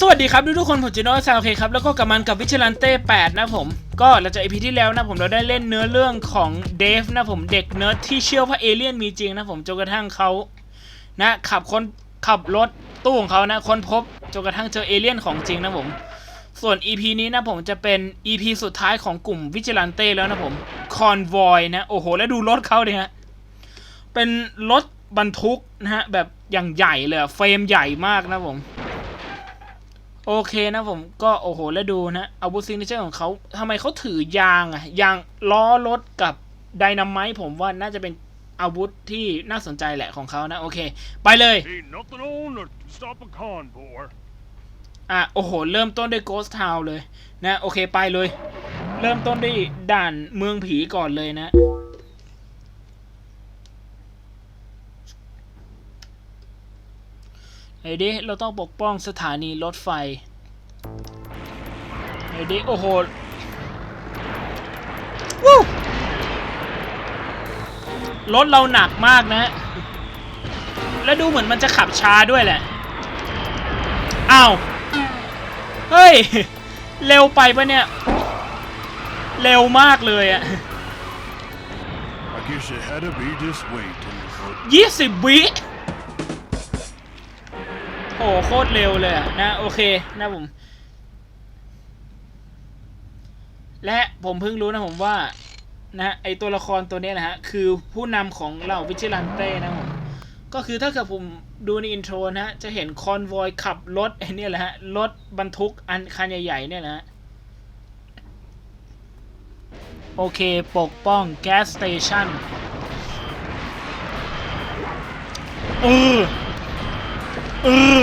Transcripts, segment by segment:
สวัสดีครับทุกๆคนผมจิโน่ซาวเคครับแล้วก็กลับมันกับวิชลันเต้8นะผมก็หลังจากอีพีที่แล้วนะผมเราได้เล่นเนื้อเรื่องของเดฟนะผมเด็กเนิร์ดที่เชื่อว่าเอเลี่ยนมีจริงนะผมจนกระทั่งเขานะขับคนขับรถตู้ของเขานะค้นพบจนกระทั่งเจอเอเลี่ยนของจริงนะผมส่วน EP นี้นะผมจะเป็น EP สุดท้ายของกลุ่มวิจลันเต้แล้วนะผมคอนวอยนะโอ้โหแล้วดูรถเขาดิฮะเป็นรถบรรทุกนะฮะแบบอย่างใหญ่เลยเฟรมใหญ่มากนะผม โอเคนะผมก็โอ้โห แล้วดูนะอาวุธซิงเกิลของเขาทำไมเขาถือยางอะยางล้อรถกับไดนาไมต์ผมว่าน่าจะเป็นอาวุธที่น่าสนใจแหละของเขานะ โอเค ไปเลย Ain't nothing on to stop a convoy. อะโอ้โห เริ่มต้นด้วย Ghost Town เลยนะ โอเคไปเลย เริ่มต้นด้วยด่านเมืองผีก่อนเลยนะ ไอ้ดิเราต้องปกป้องสถานีรถไฟไอ้ดิโอ้โหวู้รถเราหนักมากนะ และดูเหมือนมันจะขับช้าด้วยแหละ อ้าว เฮ้ย เร็วไปปะเนี่ย เร็วมากเลยอะ I guess it had to be this way, Tenderfoot. ยี่สิบวิ โหโคตรเร็วเลยนะ โอเคนะผม และผมเพิ่งรู้นะผมว่านะไอตัวละครตัวนี้นะฮะ คือผู้นำของเหล่าวิจิลันเต้นะผมก็คือถ้าเกิดผมดูในอินโทรนะฮะ จะเห็นคอนวอยขับรถไอเนี่ยแหละฮะ รถบรรทุกอันคันใหญ่ ๆ เนี่ยนะฮะ โอเค ปกป้องแก๊สสเตชันเออ เออ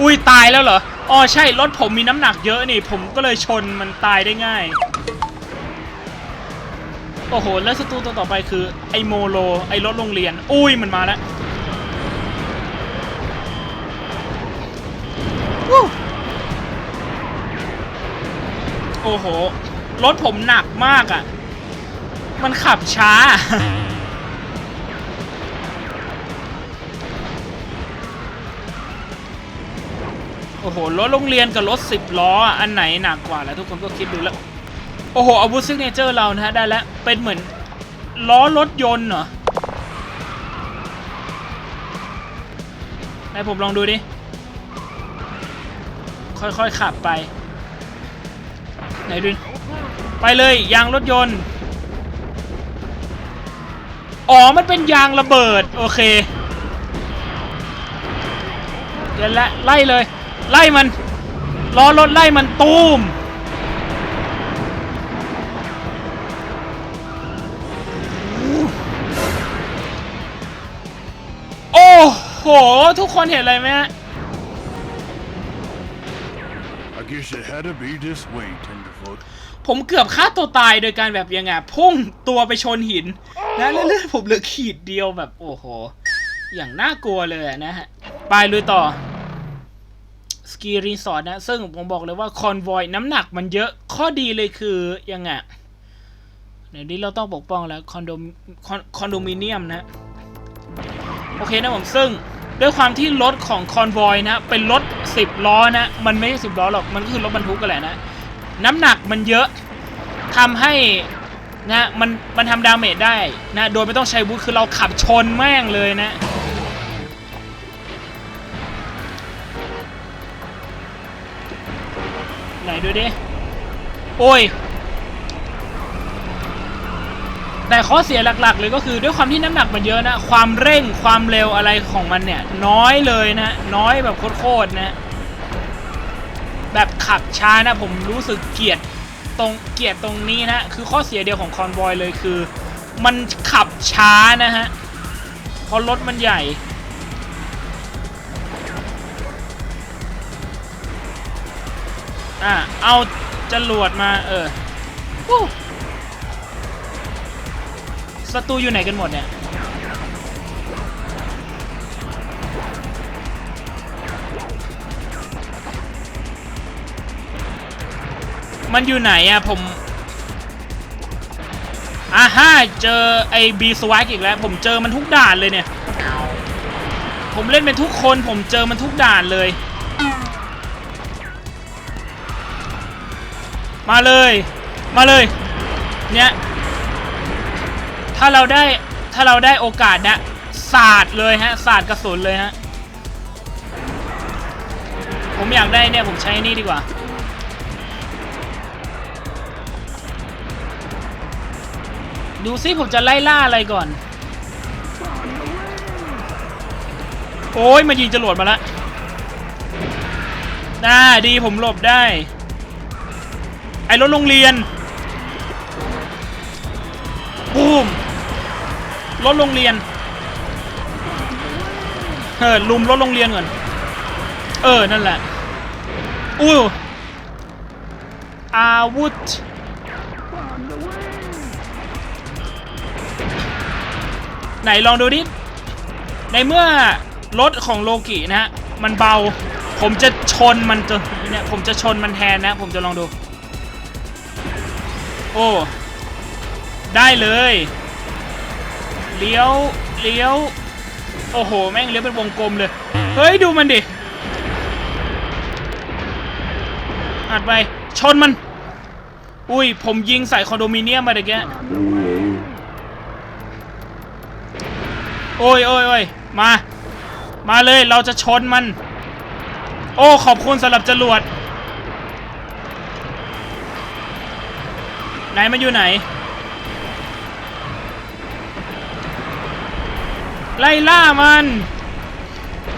อุ้ยตายแล้วเหรอ อ๋อใช่รถผมมีน้ำหนักเยอะนี่ ผมก็เลยชนมันตายได้ง่าย โอ้โห แล้วศัตรูตัวต่อไปคือ ไอโมโล ไอรถโรงเรียน อุ้ยมันมาแล้วโอ้โห รถผมหนักมากอะ่ะ มันขับช้า โอ้โห รถโรงเรียนกับรถสิบล้อ อันไหนหนักกว่าแล้วทุกคนก็คิดดูแล้ว โอ้โห อาวุธซิกเนเจอร์เรานะฮะ ได้แล้ว เป็นเหมือนล้อรถยนต์เหรอไหนผมลองดูดิ ค่อยๆ ขับไป ไหนดู ไปเลยยางรถยนต์ อ๋อ มันเป็นยางระเบิด โอเค เดี๋ยวละไล่เลย ไล่มันล้อรถไล่มันตูมโอ้โห ทุกคนเห็นอะไรไหมฮะ I guess it had to be this way, Tenderfoot. ผมเกือบฆ่าตัวตายโดยการแบบยังไงพุ่งตัวไปชนหินนะแล้วเลือดผมเหลือขีดเดียวแบบโอ้โห อย่างน่ากลัวเลยอะนะฮะ ไปลุยต่อ สกีรีสอร์ทนะ ซึ่งผมบอกเลยว่าคอนวอยน้ำหนักมันเยอะข้อดีเลยคือยังไงเดี๋ยวนี้เราต้องปกป้องแล้วคอนโดคอนโดมิเนียมนะ โอเคนะผมซึ่งด้วยความที่รถของคอนวอยนะ เป็นรถ 10 ล้อนะ มันไม่ใช่10ล้อหรอก มันก็คือรถบรรทุกกันแหละนะ น้ำหนักมันเยอะทำให้นะมันมันทำดาเมจได้นะ โดยไม่ต้องใช้วุธคือเราขับชนแม่งเลยนะ ไหนดูดิ โอ้ย แต่ข้อเสียหลักๆ เลยก็คือด้วยความที่น้ำหนักมันเยอะนะ ความเร่งความเร็วอะไรของมันเนี่ย น้อยเลยนะ น้อยแบบโคตรๆนะ แบบขับช้านะ ผมรู้สึกเกลียดตรงเกลียดตรงนี้นะ คือข้อเสียเดียวของคอนวอยเลยคือ มันขับช้านะฮะเพราะรถมันใหญ่ อะเอาจรวดมาเออศัตรูอยู่ไหนกันหมดเนี่ยมันอยู่ไหนอะผมอ่าฮ่าเจอไอ้บีสวากอีกแล้ว ผมเจอมันทุกด่านเลยเนี่ย ผมเล่นเป็นทุกคน ผมเจอมันทุกด่านเลย มาเลย มาเลย เนี่ย ถ้าเราได้ ถ้าเราได้โอกาสนะสาดเลยฮะสาดกระสุนเลยฮะ ผมอยากได้เนี่ย ผมใช้นี่ดีกว่า ดูซิผมจะไล่ล่าอะไรก่อน โอ้ยมายิงจรวดมาล้วน่าดีผมหลบได้ ไอ้รถโรงเรียนบูมรถโรงเรียนเออลุมรถโรงเรียนก่อนเออนั่นแหละอู้อาวุธไหนลองดูดิในเมื่อรถของโลกินะฮะมันเบา ผมจะชนมันจะเนี่ยผมจะชนมันแทนนะ ผมจะลองดู โอ้ ได้เลย เลี้ยว เลี้ยว โอ้โห แม่งเลี้ยวเป็นวงกลมเลย เฮ้ย ดูมันดิ อัดไป ชนมัน อุ้ย ผมยิงใส่คอนโดมิเนียมมาเด็กแกโอ้ยโอ้ยโอ้ยมา มาเลย เราจะชนมัน โอ้ ขอบคุณสำหรับจรวด ไหนมันอยู่ไหน ไล่ล่ามัน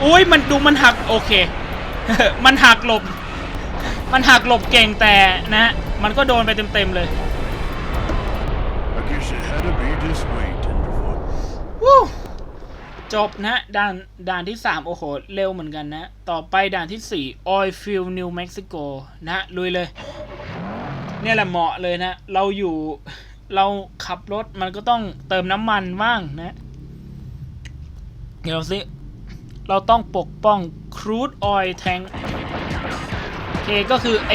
อุ้ยมันดูมันหักโอเค มันหักหลบ มันหักหลบเก่งแต่นะฮะมันก็โดนไปเต็มๆเลย I guess it had to be this way, Tenderfoot. วู้จบนะด่านด่านที่ 3 โอ้โห เร็วเหมือนกันนะ ต่อไปด่านที่ 4 Oil Field New Mexico นะ ลุยเลย เนี่ยแหละเหมาะเลยนะ เราอยู่เราขับรถมันก็ต้องเติมน้ำมันบ้างนะ เดี๋ยวสิ เราต้องปกป้อง crude oil tank โอเคก็คือไอ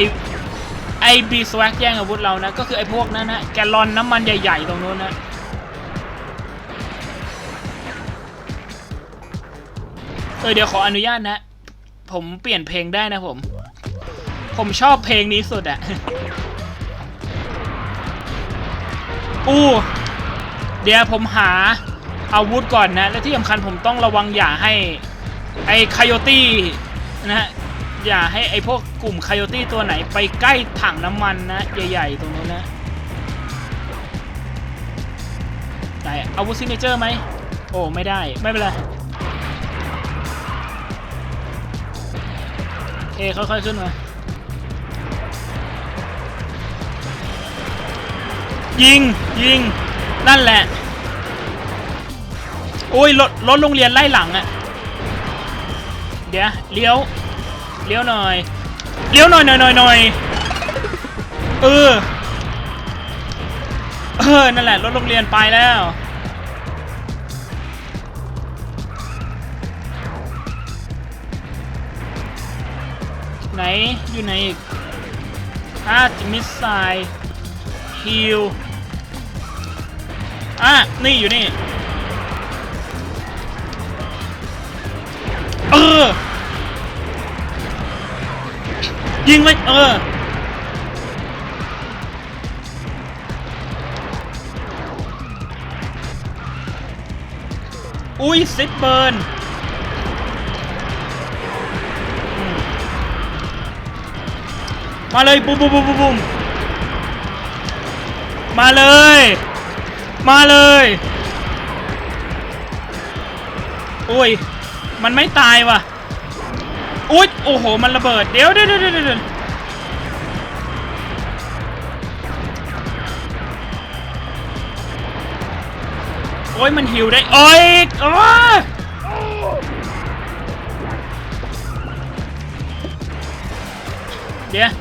ไอบีสวักแย่งอาวุธเรานะ ก็คือไอพวกนั้นนะ แกลอนน้ำมันใหญ่ๆ ตรงนู้นนะ เออเดี๋ยวขออนุญาตนะ ผมเปลี่ยนเพลงได้นะผม ผมชอบเพลงนี้สุดอะ อู้ เดี๋ยวผมหาอาวุธก่อนนะ และที่สำคัญผมต้องระวังอย่าให้ไอ้คายโตี้นะฮะ อย่าให้ไอ้พวกกลุ่มคายโตี้ตัวไหนไปใกล้ถังน้ำมันนะ ใหญ่ๆ ตรงนู้นนะไหนอาวุธซิกเนเจอร์ไหม โอ้ ไม่ได้ ไม่เป็นไรโอเคค่อยๆขึ้นมา ยิง ยิง นั่นแหละ โอ้ยรถรถโรงเรียนไล่หลังอะเดี๋ยวเลี้ยว เลี้ยวหน่อย เลี้ยวหน่อยหน่อยหน่อยหน่อยเออ เออ นั่นแหละ รถโรงเรียนไปแล้ว ไหน อยู่ไหนอีกอะมิสไซล์ฮิล อะนี่อยู่นี่ เออ ยิงไปเออ อุ้ยซิปเบิร์นมาเลยบูมบูมบูมบูมบูมมาเลย มาเลย โอ้ย มันไม่ตายว่ะอุ้ยโอ้โห มันระเบิด เดี๋ยวเดี๋ยวเดี๋ยวเดี๋ยวเดี๋ยวโอ้ย มันหิวได้ โอ้ยโอ้ยเดี๋ยว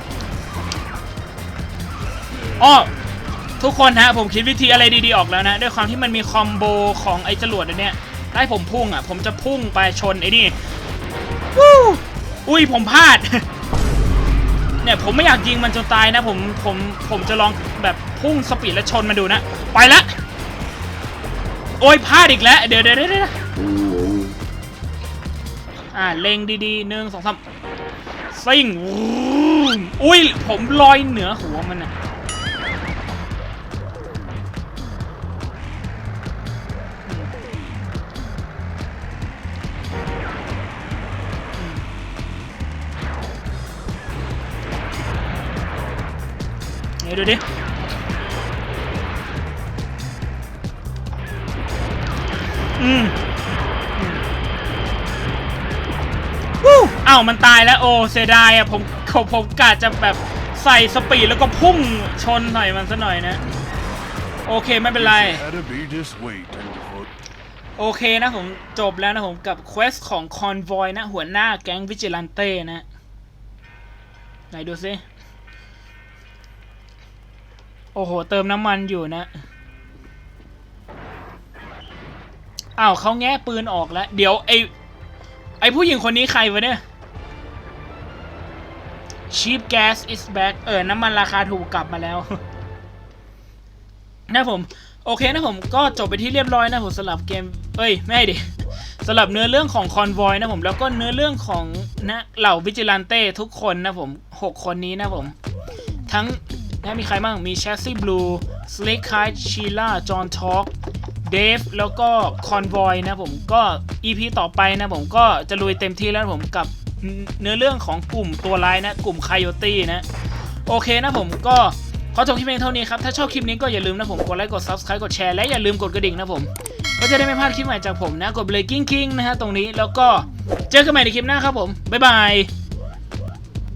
อ้อ ทุกคนฮะผมคิดวิธีอะไรดีๆออกแล้วนะด้วยความที่มันมีคอมโบของไอ้จรวดอันเนี้ยถ้าให้ผมพุ่งอะ ผมจะพุ่งไปชนไอ้นี่วู้อุ้ยผมพลาด เนี่ยผมไม่อยากยิงมันจนตายนะ ผมผมผมจะลองแบบพุ่งสปีดและชนมันดูนะ ไปละ โอ้ยพลาดอีกแล้ว เดี๋ยวเดี๋ยวเดี๋ยวเดี๋ยวอ่าเล็งดีๆหนึ่งสองสามซิ่งอุ้ยผมลอยเหนือหัวมันอะ เดี๋ยวดูดิ อืมวู้อ้าวมันตายแล้วโอ้เสียดายอะผมผมผมกะจะแบบใส่สปีดแล้วก็พุ่งชนหน่อยมันซะหน่อยนะ โอเคไม่เป็นไร It had to be this way, Tenderfoot. โอเคนะผมจบแล้วนะผมกับเควสของคอนวอยนะ หัวหน้าแก๊งวิจิลันเต้นะ ไหนดูซิ โอ้โห เติมน้ำมันอยู่นะอ้าวเขาแง้ปืนออกแล้ว เดี๋ยวไอไอผู้หญิงคนนี้ใครวะเนี่ย cheap gas is back เออ น้ำมันราคาถูกกลับมาแล้ว นะผม โอเคนะผมก็จบไปที่เรียบร้อยนะผมสำหรับเกม เอ้ย ไม่ดิสำหรับเนื้อเรื่องของคอนวอยนะผม แล้วก็เนื้อเรื่องของนะเหล่าวิจิลันเต้ทุกคนนะผม 6 คนนี้นะผม ทั้ง นะมีใครบ้างมีแชสซี่บลูสลิกไคชีล่าจอห์นทอ k เดฟแล้วก็คอนวอยนะผมก็ EP ต่อไปนะผมก็จะลุยเต็มที่แล้วผมกับเนื้อเรื่องของกลุ่มตัวร้ายนะ กลุ่มไคโยตี้นะ โอเคนะผมก็ขอจบคลิปเพียงเท่านี้ครับ ถ้าชอบคลิปนี้ก็อย่าลืมนะผม กดไลค์ กด Subscribe กดแชร์ และอย่าลืมกดกระดิ่งนะผม ก็จะได้ไม่พลาดคลิปใหม่จากผมนะ กดเลยกิ้งกิ้งๆนะฮะตรงนี้แล้วก็เจอกันใหม่ในคลิปหน้าครับผม บ๊ายบาย